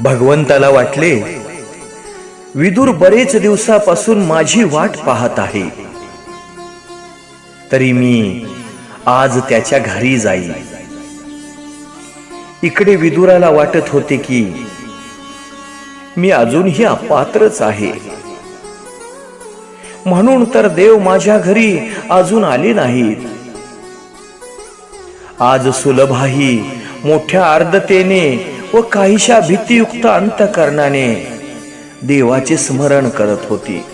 भगवंताला वाटले विदूर बरेच दिवसापासून माझी वाट पाहत आहे. तरी मी आज त्याच्या घरी जाईल इकडे विदुराला वाटत होते की मी अजूनही अपात्रच आहे. म्हणून तर देव माझ्या घरी अजून आले नाहीत. आज सुलभाही मोठ्या आर्दतेने व काहीशा भीतीयुक्त अंतकरणाने देवाचे स्मरण करत होती.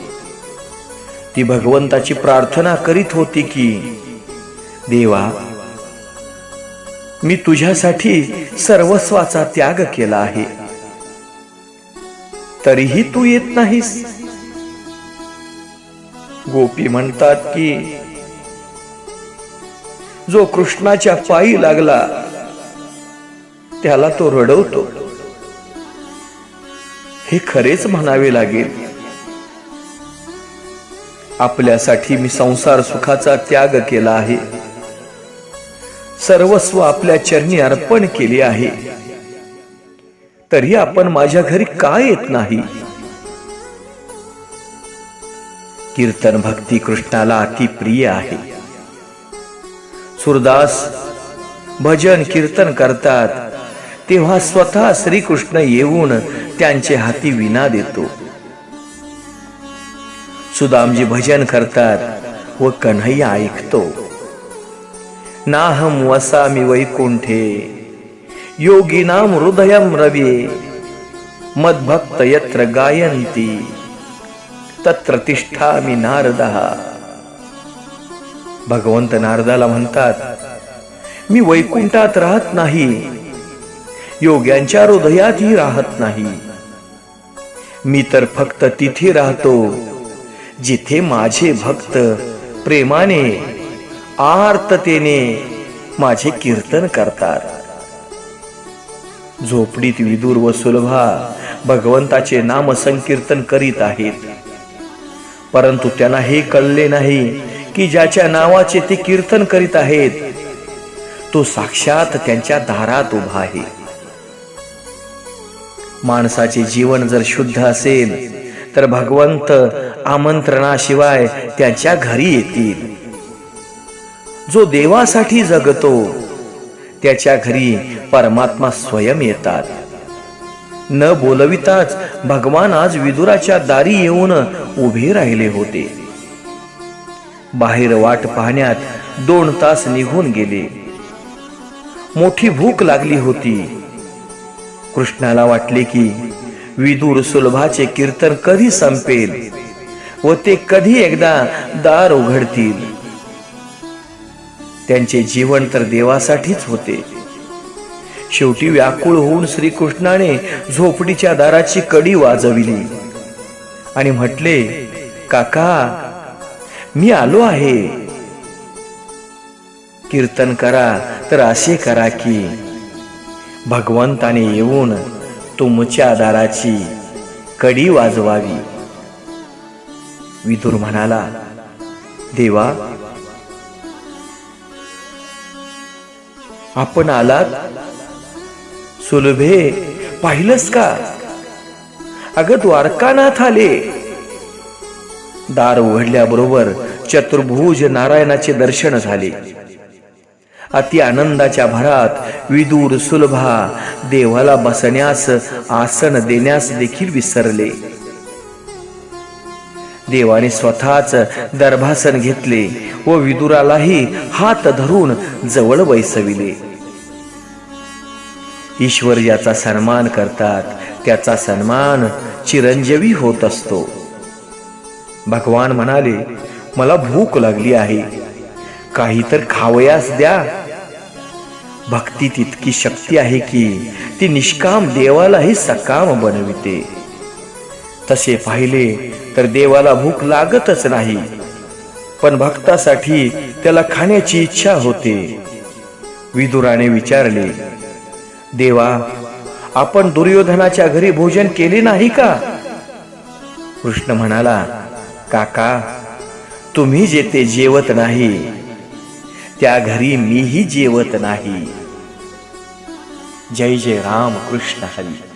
ती भगवंताची प्रार्थना करीत होती की देवा मी तुझ्यासाठी सर्वस्वाचा त्याग केला आहे. तरीही तू येत नाहीस. गोपी म्हणतात की जो कृष्णाच्या पायी लागला त्याला तो रडवतो. हे खरेच म्हणावे लागेल. आपल्यासाठी मी संसार सुखाचा त्याग केला आहे. सर्वस्व आपल्या चरणी अर्पण केले आहे. तरी आपण माझ्या घरी का येत नाही? कीर्तन भक्ती कृष्णाला अति प्रिय आहे. सुरदास भजन कीर्तन करतात. तेव्हा स्वतः श्रीकृष्ण येऊन त्यांचे हाती विना देतो. सुदामजी भजन करतात व कन्हैया ऐकतो. नाहम वसामी वैकुंठे योगिनाम हृदयम रवे मद्भक्त यत्र गायंती तत्र तिष्ठामी नारदः. भगवंत नारदाला म्हणतात मी वैकुंठात राहत नाही योग्यांच्या हृदयातही राहत नाही. मी तर फक्त तिथे राहतो जिथे माझे भक्त प्रेमाने आर्ततेने माझे कीर्तन करतात. झोपडीत विदूर व सुलभा भगवंताचे नाम संकीर्तन करीत आहेत. परंतु त्यांना हे कळले नाही की ज्याच्या नावाचे ते कीर्तन करीत आहेत तो साक्षात त्यांच्या दारात उभा आहे. माणसाचे जीवन जर शुद्ध असेल तर भगवंत आमंत्रणाशिवाय त्याच्या घरी येतील. जो देवासाठी जगतो त्याच्या घरी परमात्मा स्वयं येतात. न बोलविताच भगवान आज विदुराच्या दारी येऊन उभे राहिले होते. बाहेर वाट पाहण्यात दोन तास निघून गेले. मोठी भूक लागली होती. कृष्णाला वाटले की विदूर सुलभाचे कीर्तन कधी संपेल व ते कधी एकदा दार उघडतील? त्यांचे जीवन तर देवासाठीच होते. शेवटी व्याकुळ होऊन श्रीकृष्णाने झोपडीच्या दाराची कडी वाजविली आणि म्हटले काका मी आलो आहे. कीर्तन करा तर असे करा की भगवंताने येऊन तुमच्या दाराची कडी वाजवावी. विदुर म्हणाला देवा आपण आलात? सुलभे पाहिलंस का? अगं द्वारकानाथ आले. दार उघडल्याबरोबर चतुर्भुज नारायणाचे दर्शन झाले. अति आनंदाच्या भरात विदूर सुलभा देवाला बसण्यास आसन देण्यास देखील विसरले. देवाने स्वतःच दर्भासन घेतले व विदुरालाही हात धरून जवळ बैसविले ईश्वर ज्याचा सन्मान करतात त्याचा सन्मान चिरंजीवी होत असतो. भगवान म्हणाले मला भूक लागली आहे. काही तर खावयास द्या. भक्तीत इतकी शक्ती आहे की ती निष्काम देवालाही सकाम बनविते. तसे पाहिले तर देवाला भूक लागतच नाही पण भक्तासाठी त्याला खाण्याची इच्छा होते. विदुराने विचारले देवा आपण दुर्योधनाच्या घरी भोजन केले नाही का? कृष्ण म्हणाला काका तुम्ही जेथे जेवत नाही त्या घरी मीही जेवत नाही. जय जय राम कृष्ण हरी.